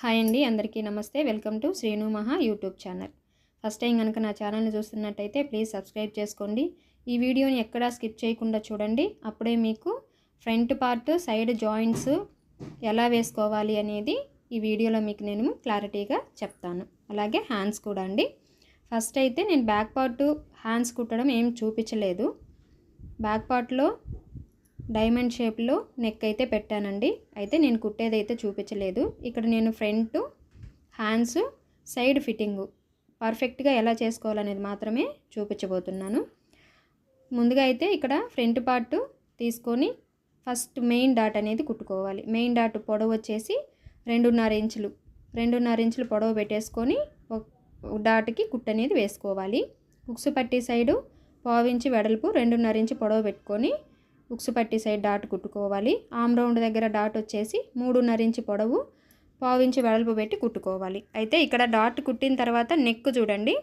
Hi అండి అందరికీ నమస్తే. వెల్కమ్ టు శ్రీను మహా యూట్యూబ్ ఛానల్. ఫస్ట్ టైం కనుక నా ఛానల్ని చూస్తున్నట్టయితే ప్లీజ్ సబ్స్క్రైబ్ చేసుకోండి. ఈ వీడియోని ఎక్కడా స్కిప్ చేయకుండా చూడండి. అప్పుడే మీకు ఫ్రంట్ పార్ట్ సైడ్ జాయింట్స్ ఎలా వేసుకోవాలి అనేది ఈ వీడియోలో మీకు నేను క్లారిటీగా చెప్తాను. అలాగే హ్యాండ్స్ కూడా అండి. ఫస్ట్ అయితే నేను బ్యాక్ పార్ట్ హ్యాండ్స్ కుట్టడం ఏం చూపించలేదు. బ్యాక్ పార్ట్లో డైమండ్ షేప్లో నెక్ అయితే పెట్టానండి. అయితే నేను కుట్టేది అయితే చూపించలేదు. ఇక్కడ నేను ఫ్రంట్ హ్యాండ్స్ సైడ్ ఫిట్టింగు పర్ఫెక్ట్గా ఎలా చేసుకోవాలనేది మాత్రమే చూపించబోతున్నాను. ముందుగా అయితే ఇక్కడ ఫ్రంట్ పార్ట్ తీసుకొని ఫస్ట్ మెయిన్ డాట్ అనేది కుట్టుకోవాలి. మెయిన్ డాట్ పొడవు వచ్చేసి రెండున్నర ఇంచులు. రెండున్నర ఇంచులు పొడవు పెట్టేసుకొని ఒక డాట్కి కుట్టు అనేది వేసుకోవాలి. ఉక్సు పట్టి సైడు పావించి వెడల్పు రెండున్నర ఇంచు పొడవు పెట్టుకొని ఉక్స్ పట్టి సైడ్ డాట్ కుట్టుకోవాలి. ఆమ్ రౌండ్ దగ్గర డాట్ వచ్చేసి మూడున్నర ఇంచు పొడవు పావించి వెడల్పు పెట్టి కుట్టుకోవాలి. అయితే ఇక్కడ డాట్ కుట్టిన తర్వాత నెక్ చూడండి.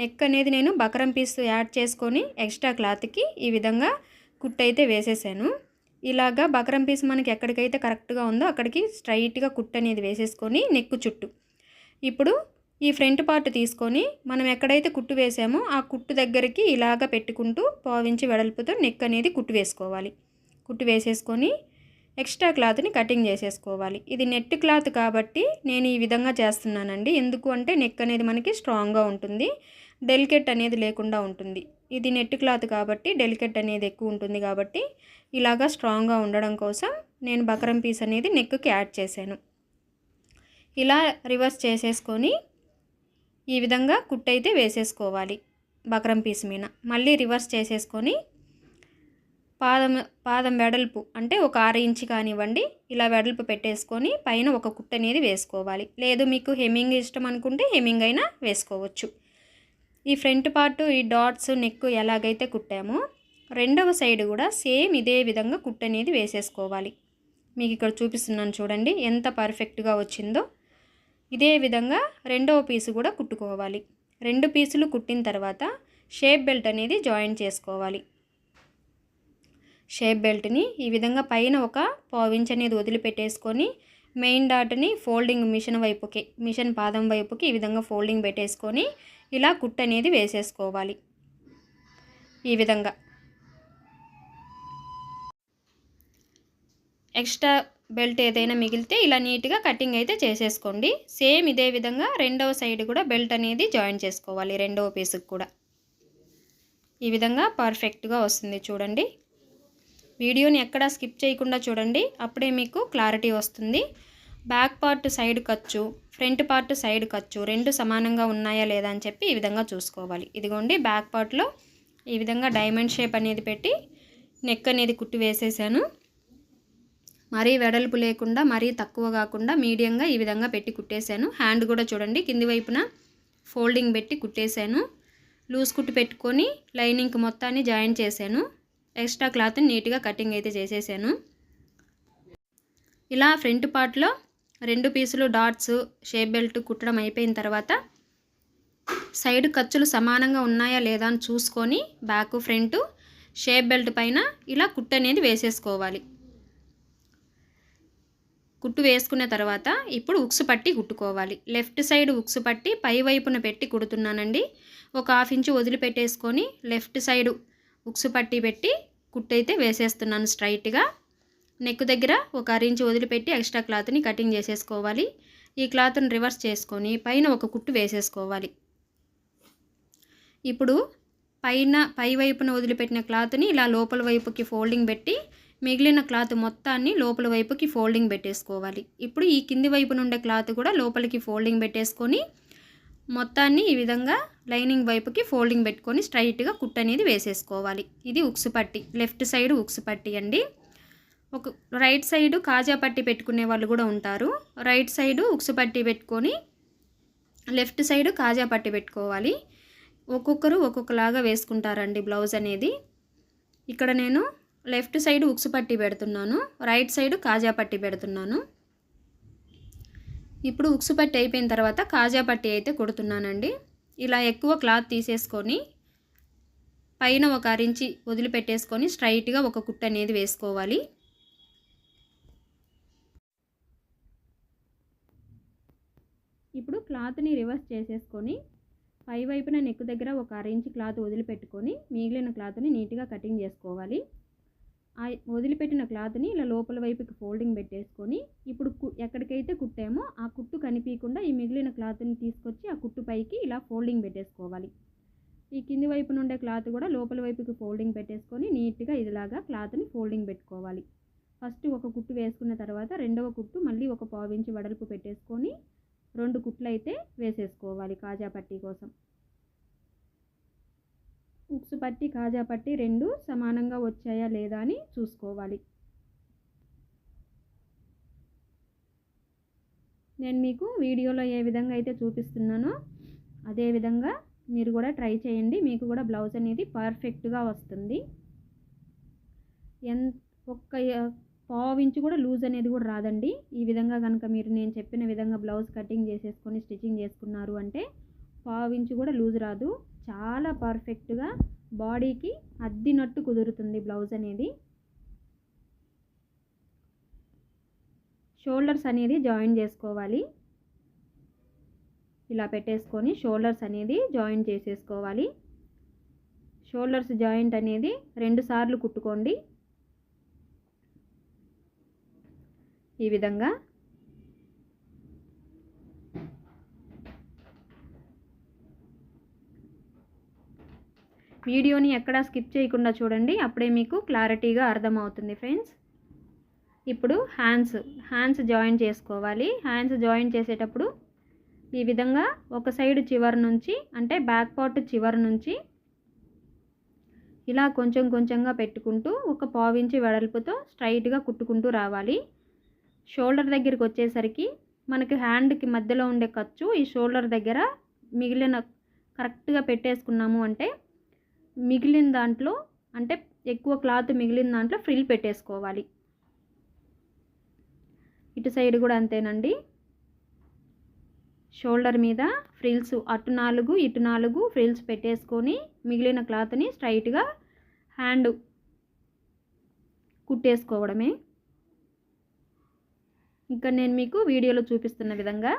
నెక్ అనేది నేను బకరం పీస్ యాడ్ చేసుకొని ఎక్స్ట్రా క్లాత్కి ఈ విధంగా కుట్టయితే వేసేసాను. ఇలాగా బకరం పీస్ మనకి ఎక్కడికైతే కరెక్ట్గా ఉందో అక్కడికి స్ట్రైట్గా కుట్టు అనేది వేసేసుకొని నెక్కు చుట్టూ. ఇప్పుడు ఈ ఫ్రంట్ పార్ట్ తీసుకొని మనం ఎక్కడైతే కుట్టు వేసామో ఆ కుట్టు దగ్గరికి ఇలాగ పెట్టుకుంటూ పావించి వెడల్పుతో నెక్ అనేది కుట్టు వేసుకోవాలి. కుట్టు వేసేసుకొని ఎక్స్ట్రా క్లాత్ని కటింగ్ చేసేసుకోవాలి. ఇది నెట్ క్లాత్ కాబట్టి నేను ఈ విధంగా చేస్తున్నానండి. ఎందుకు అంటే నెక్ అనేది మనకి స్ట్రాంగ్గా ఉంటుంది. డెలికెట్ అనేది లేకుండా ఉంటుంది. ఇది నెట్ క్లాత్ కాబట్టి డెలికెట్ అనేది ఎక్కువ ఉంటుంది కాబట్టి ఇలాగా స్ట్రాంగ్గా ఉండడం కోసం నేను బకరం పీస్ అనేది నెక్కి యాడ్ చేశాను. ఇలా రివర్స్ చేసేసుకొని ఈ విధంగా కుట్టయితే వేసేసుకోవాలి బక్రం పీస్ మీద. మళ్ళీ రివర్స్ చేసేసుకొని పాదం పాదం వెడల్పు అంటే ఒక ఆరు ఇంచ్ కానివ్వండి ఇలా వెడల్పు పెట్టేసుకొని పైన ఒక కుట్ట అనేది వేసుకోవాలి. లేదు మీకు హెమ్మింగ్ ఇష్టం అనుకుంటే హెమ్మింగ్ అయినా వేసుకోవచ్చు. ఈ ఫ్రంట్ పార్ట్ ఈ డాట్స్ నెక్ ఎలాగైతే కుట్టామో రెండవ సైడ్ కూడా సేమ్ ఇదే విధంగా కుట్ట అనేది వేసేసుకోవాలి. మీకు ఇక్కడ చూపిస్తున్నాను చూడండి ఎంత పర్ఫెక్ట్గా వచ్చిందో. ఇదే విధంగా రెండవ పీసు కూడా కుట్టుకోవాలి. రెండు పీసులు కుట్టిన తర్వాత షేప్ బెల్ట్ అనేది జాయిన్ చేసుకోవాలి. షేప్ బెల్ట్ని ఈ విధంగా పైన ఒక పావించ్ అనేది వదిలిపెట్టేసుకొని మెయిన్ డాట్ని ఫోల్డింగ్ మిషన్ వైపుకి మిషన్ పాదం వైపుకి ఈ విధంగా ఫోల్డింగ్ పెట్టేసుకొని ఇలా కుట్ అనేది వేసేసుకోవాలి. ఈ విధంగా. ఎక్స్ట్రా బెల్ట్ ఏదైనా మిగిలితే ఇలా నీట్గా కటింగ్ అయితే చేసేసుకోండి. సేమ్ ఇదే విధంగా రెండవ సైడ్ కూడా బెల్ట్ అనేది జాయిన్ చేసుకోవాలి రెండవ పీసుకు కూడా. ఈ విధంగా పర్ఫెక్ట్గా వస్తుంది చూడండి. వీడియోని ఎక్కడా స్కిప్ చేయకుండా చూడండి. అప్పుడే మీకు క్లారిటీ వస్తుంది. బ్యాక్ పార్ట్ సైడ్ ఖర్చు ఫ్రంట్ పార్ట్ సైడ్ ఖర్చు రెండు సమానంగా ఉన్నాయా లేదా అని చెప్పి ఈ విధంగా చూసుకోవాలి. ఇదిగోండి బ్యాక్ పార్ట్లో ఈ విధంగా డైమండ్ షేప్ అనేది పెట్టి నెక్ అనేది కుట్టి వేసేసాను. మరీ వెడల్పు లేకుండా మరీ తక్కువ కాకుండా మీడియంగా ఈ విధంగా పెట్టి కుట్టేశాను. హ్యాండ్ కూడా చూడండి కింది వైపున ఫోల్డింగ్ పెట్టి కుట్టేశాను. లూజ్ కుట్టి పెట్టుకొని లైనింగ్ మొత్తాన్ని జాయిన్ చేశాను. ఎక్స్ట్రా క్లాత్ని నీట్గా కటింగ్ అయితే చేసేసాను. ఇలా ఫ్రంట్ పార్ట్లో రెండు పీసులు డాట్స్ షేప్ బెల్ట్ కుట్టడం అయిపోయిన తర్వాత సైడ్ ఖర్చులు సమానంగా ఉన్నాయా లేదా అని చూసుకొని బ్యాక్ ఫ్రంట్ షేప్ బెల్ట్ పైన ఇలా కుట్టు అనేది వేసేసుకోవాలి. కుట్టు వేసుకున్న తర్వాత ఇప్పుడు ఉక్సు పట్టి కుట్టుకోవాలి. లెఫ్ట్ సైడ్ ఉక్సు పట్టి పై వైపున పెట్టి కుడుతున్నానండి. ఒక హాఫ్ ఇంచు వదిలిపెట్టేసుకొని లెఫ్ట్ సైడ్ ఉక్సు పట్టి పెట్టి కుట్టు అయితే వేసేస్తున్నాను స్ట్రైట్గా. నెక్ దగ్గర ఒక అరించి వదిలిపెట్టి ఎక్స్ట్రా క్లాత్ని కటింగ్ చేసేసుకోవాలి. ఈ క్లాత్ని రివర్స్ చేసుకొని పైన ఒక కుట్టు వేసేసుకోవాలి. ఇప్పుడు పైన పై వైపున వదిలిపెట్టిన క్లాత్ని ఇలా లోపల వైపుకి ఫోల్డింగ్ పెట్టి మిగిలిన క్లాత్ మొత్తాన్ని లోపల వైపుకి ఫోల్డింగ్ పెట్టేసుకోవాలి. ఇప్పుడు ఈ కింది వైపు నుండే క్లాత్ కూడా లోపలికి ఫోల్డింగ్ పెట్టేసుకొని మొత్తాన్ని ఈ విధంగా లైనింగ్ వైపుకి ఫోల్డింగ్ పెట్టుకొని స్ట్రైట్గా కుట్ అనేది వేసేసుకోవాలి. ఇది ఉక్సు పట్టి లెఫ్ట్ సైడ్ ఉక్సు పట్టి అండి. ఒక రైట్ సైడ్ కాజా పట్టి పెట్టుకునే వాళ్ళు కూడా ఉంటారు. రైట్ సైడ్ ఉక్సు పట్టి పెట్టుకొని లెఫ్ట్ సైడ్ కాజా పట్టి పెట్టుకోవాలి. ఒక్కొక్కరు ఒక్కొక్కలాగా వేసుకుంటారండి బ్లౌజ్ అనేది. ఇక్కడ నేను లెఫ్ట్ సైడ్ ఉక్స్ పట్టి పెడుతున్నాను రైట్ సైడ్ కాజా పట్టి పెడుతున్నాను. ఇప్పుడు ఉక్స్ పట్టి అయిపోయిన తర్వాత కాజా పట్టి అయితే కుడుతున్నానండి. ఇలా ఎక్కువ క్లాత్ తీసేసుకొని పైన ఒక అరించి వదిలిపెట్టేసుకొని స్ట్రైట్గా ఒక కుట్ట అనేది వేసుకోవాలి. ఇప్పుడు క్లాత్ని రివర్స్ చేసేసుకొని పై వైపున నెక్ దగ్గర ఒక అర ఇంచ్ క్లాత్ వదిలిపెట్టుకొని మిగిలిన క్లాత్ని నీట్గా కటింగ్ చేసుకోవాలి. ఆ వదిలిపెట్టిన క్లాత్ని ఇలా లోపల వైపుకి ఫోల్డింగ్ పెట్టేసుకొని ఇప్పుడు కు ఎక్కడికైతే కుట్టామో ఆ కుట్టు కనిపించకుండా ఈ మిగిలిన క్లాత్ని తీసుకొచ్చి ఆ కుట్టు పైకి ఇలా ఫోల్డింగ్ పెట్టేసుకోవాలి. ఈ కింది వైపు నుండే క్లాత్ కూడా లోపల వైపుకి ఫోల్డింగ్ పెట్టేసుకొని నీట్గా ఇదిలాగా క్లాత్ని ఫోల్డింగ్ పెట్టుకోవాలి. ఫస్ట్ ఒక కుట్టు వేసుకున్న తర్వాత రెండవ కుట్టు మళ్ళీ ఒక పావించి వడలుపు పెట్టేసుకొని రెండు కుట్లు అయితే వేసేసుకోవాలి కాజా పట్టీ కోసం. ఉక్సు పట్టి కాజా పట్టి రెండు సమానంగా వచ్చాయా లేదా అని చూసుకోవాలి. నేను మీకు వీడియోలో ఏ విధంగా అయితే చూపిస్తున్నానో అదే విధంగా మీరు కూడా ట్రై చేయండి. మీకు కూడా బ్లౌజ్ అనేది పర్ఫెక్ట్గా వస్తుంది. ఎంత ఒక్క పావు ఇంచు కూడా లూజ్ అనేది కూడా రాదండి. ఈ విధంగా కనుక మీరు నేను చెప్పిన విధంగా బ్లౌజ్ కటింగ్ చేసేసుకొని స్టిచ్చింగ్ చేసుకున్నారు అంటే పావు ఇంచు కూడా లూజ్ రాదు. చాలా పర్ఫెక్ట్గా బాడీకి అద్దినట్టు కుదురుతుంది బ్లౌజ్ అనేది. షోల్డర్స్ అనేది జాయిన్ చేసుకోవాలి. ఇలా పెట్టేసుకొని షోల్డర్స్ అనేది జాయిన్ చేసేసుకోవాలి. షోల్డర్స్ జాయింట్ అనేది రెండు సార్లు కుట్టుకోండి. ఈ విధంగా వీడియోని ఎక్కడా స్కిప్ చేయకుండా చూడండి. అప్పుడే మీకు క్లారిటీగా అర్థమవుతుంది ఫ్రెండ్స్. ఇప్పుడు హ్యాండ్స్ హ్యాండ్స్ జాయిన్ చేసుకోవాలి. హ్యాండ్స్ జాయిన్ చేసేటప్పుడు ఈ విధంగా ఒక సైడ్ చివరి నుంచి అంటే బ్యాక్ పార్ట్ చివరి నుంచి ఇలా కొంచెం కొంచెంగా పెట్టుకుంటూ ఒక పావించి వెడల్పుతో స్ట్రైట్గా కుట్టుకుంటూ రావాలి. షోల్డర్ దగ్గరికి వచ్చేసరికి మనకి హ్యాండ్కి మధ్యలో ఉండే ఖర్చు ఈ షోల్డర్ దగ్గర మిగిలిన కరెక్ట్గా పెట్టేసుకున్నాము అంటే మిగిలిన దాంట్లో అంటే ఎక్కువ క్లాత్ మిగిలిన దాంట్లో ఫ్రిల్ పెట్టేసుకోవాలి. ఇటు సైడ్ కూడా అంతేనండి. షోల్డర్ మీద ఫ్రిల్స్ అటు నాలుగు ఇటు నాలుగు ఫ్రిల్స్ పెట్టేసుకొని మిగిలిన క్లాత్ని స్ట్రైట్గా హ్యాండ్ కుట్టేసుకోవడమే. ఇంకా నేను మీకు వీడియోలో చూపిస్తున్న విధంగా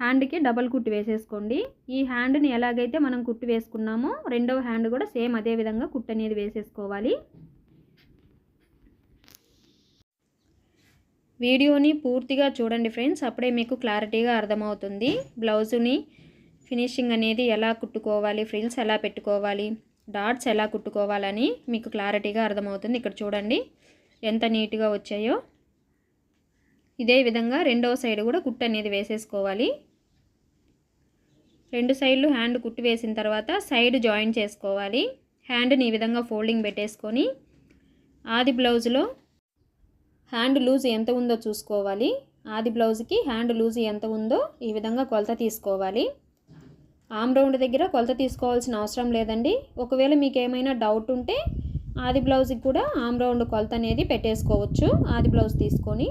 హ్యాండ్కి డబల్ కుట్టు వేసేసుకోండి. ఈ హ్యాండ్ని ఎలాగైతే మనం కుట్టు వేసుకున్నామో రెండవ హ్యాండ్ కూడా సేమ్ అదే విధంగా కుట్టు అనేది వేసేసుకోవాలి. వీడియోని పూర్తిగా చూడండి ఫ్రెండ్స్. అప్పుడే మీకు క్లారిటీగా అర్థమవుతుంది. బ్లౌజుని ఫినిషింగ్ అనేది ఎలా కుట్టుకోవాలి ఫ్రిల్స్ ఎలా పెట్టుకోవాలి డాట్స్ ఎలా కుట్టుకోవాలని మీకు క్లారిటీగా అర్థమవుతుంది. ఇక్కడ చూడండి ఎంత నీట్గా వచ్చాయో. ఇదే విధంగా రెండవ సైడ్ కూడా కుట్టు అనేది వేసేసుకోవాలి. రెండు సైడ్లు హ్యాండ్ కుట్టి వేసిన తర్వాత సైడ్ జాయిన్ చేసుకోవాలి. హ్యాండ్ని ఈ విధంగా ఫోల్డింగ్ పెట్టేసుకొని ఆది బ్లౌజ్లో హ్యాండ్ లూజ్ ఎంత ఉందో చూసుకోవాలి. ఆది బ్లౌజ్కి హ్యాండ్ లూజ్ ఎంత ఉందో ఈ విధంగా కొలత తీసుకోవాలి. ఆమ్ రౌండ్ దగ్గర కొలత తీసుకోవాల్సిన అవసరం లేదండి. ఒకవేళ మీకు ఏమైనా డౌట్ ఉంటే ఆది బ్లౌజ్కి కూడా ఆమ్ రౌండ్ కొలత అనేది పెట్టేసుకోవచ్చు. ఆది బ్లౌజ్ తీసుకొని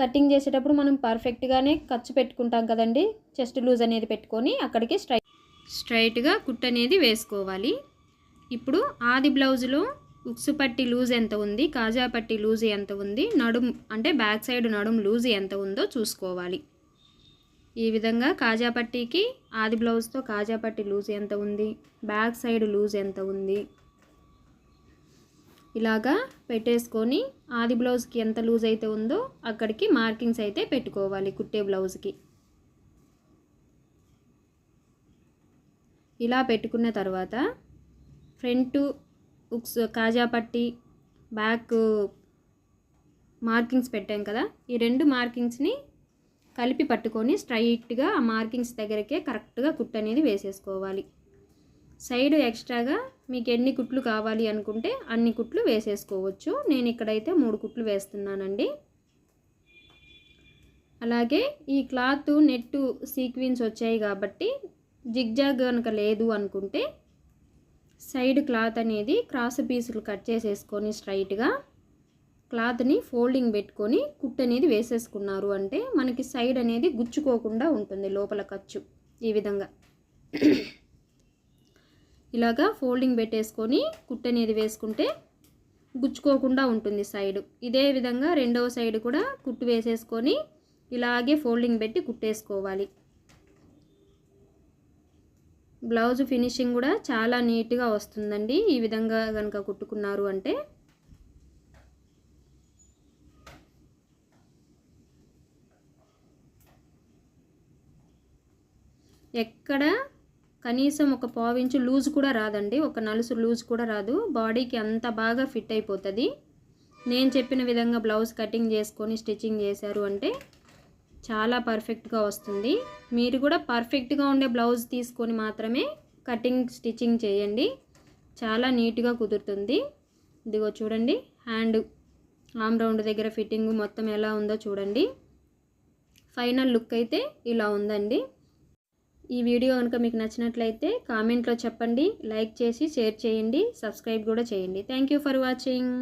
కటింగ్ చేసేటప్పుడు మనం పర్ఫెక్ట్గానే ఖర్చు పెట్టుకుంటాం కదండి. చెస్ట్ లూజ్ అనేది పెట్టుకొని అక్కడికి స్ట్రై స్ట్రైట్గా కుట్ అనేది వేసుకోవాలి. ఇప్పుడు ఆది బ్లౌజ్లో ఉక్సు పట్టి లూజ్ ఎంత ఉంది కాజా పట్టి లూజ్ ఎంత ఉంది నడుం అంటే బ్యాక్ సైడ్ నడుం లూజ్ ఎంత ఉందో చూసుకోవాలి. ఈ విధంగా కాజా పట్టీకి ఆది బ్లౌజ్తో కాజా పట్టి లూజ్ ఎంత ఉంది బ్యాక్ సైడ్ లూజ్ ఎంత ఉంది ఇలాగా పెట్టేసుకొని ఆది బ్లౌజ్కి ఎంత లూజ్ అయితే ఉందో అక్కడికి మార్కింగ్స్ అయితే పెట్టుకోవాలి కుట్టే బ్లౌజ్కి. ఇలా పెట్టుకున్న తర్వాత ఫ్రంట్ ఉక్స్ కాజా పట్టి బ్యాక్ మార్కింగ్స్ పెట్టాం కదా ఈ రెండు మార్కింగ్స్ని కలిపి పట్టుకొని స్ట్రైట్గా ఆ మార్కింగ్స్ దగ్గరకే కరెక్ట్గా కుట్ అనేది వేసేసుకోవాలి. సైడ్ ఎక్స్ట్రాగా మీకు ఎన్ని కుట్లు కావాలి అనుకుంటే అన్ని కుట్లు వేసేసుకోవచ్చు. నేను ఇక్కడైతే మూడు కుట్లు వేస్తున్నానండి. అలాగే ఈ క్లాత్ నెట్టు సీక్వెన్స్ వచ్చాయి కాబట్టి జిగ్జాగ్ కనుక లేదు అనుకుంటే సైడ్ క్లాత్ అనేది క్రాస్ పీసులు కట్ చేసేసుకొని స్ట్రైట్గా క్లాత్ని ఫోల్డింగ్ పెట్టుకొని కుట్ అనేది వేసేసుకున్నారు అంటే మనకి సైడ్ అనేది గుచ్చుకోకుండా ఉంటుంది లోపల ఖర్చు ఈ విధంగా. ఇలాగా ఫోల్డింగ్ పెట్టేసుకొని కుట్ అనేది వేసుకుంటే గుచ్చుకోకుండా ఉంటుంది సైడ్. ఇదే విధంగా రెండవ సైడ్ కూడా కుట్టు వేసేసుకొని ఇలాగే ఫోల్డింగ్ పెట్టి కుట్టేసుకోవాలి. బ్లౌజ్ ఫినిషింగ్ కూడా చాలా నీట్గా వస్తుందండి. ఈ విధంగా కనుక కుట్టుకున్నారు అంటే. ఎక్కడ కనీసం ఒక పావించు లూజ్ కూడా రాదండి. ఒక నలుసు లూజ్ కూడా రాదు. బాడీకి అంత బాగా ఫిట్ అయిపోతుంది. నేను చెప్పిన విధంగా బ్లౌజ్ కటింగ్ చేసుకొని స్టిచ్చింగ్ చేశారు అంటే చాలా పర్ఫెక్ట్గా వస్తుంది. మీరు కూడా పర్ఫెక్ట్గా ఉండే బ్లౌజ్ తీసుకొని మాత్రమే కటింగ్ స్టిచ్చింగ్ చేయండి. చాలా నీట్గా కుదురుతుంది. ఇదిగో చూడండి. హ్యాండ్ ఆమ్ రౌండ్ దగ్గర ఫిట్టింగ్ మొత్తం ఎలా ఉందో చూడండి. ఫైనల్ లుక్ అయితే ఇలా ఉందండి. ఈ వీడియో కనుక మీకు నచ్చినట్లయితే కామెంట్లో చెప్పండి లైక్ చేసి షేర్ చేయండి సబ్స్క్రైబ్ కూడా చేయండి. Thank you for watching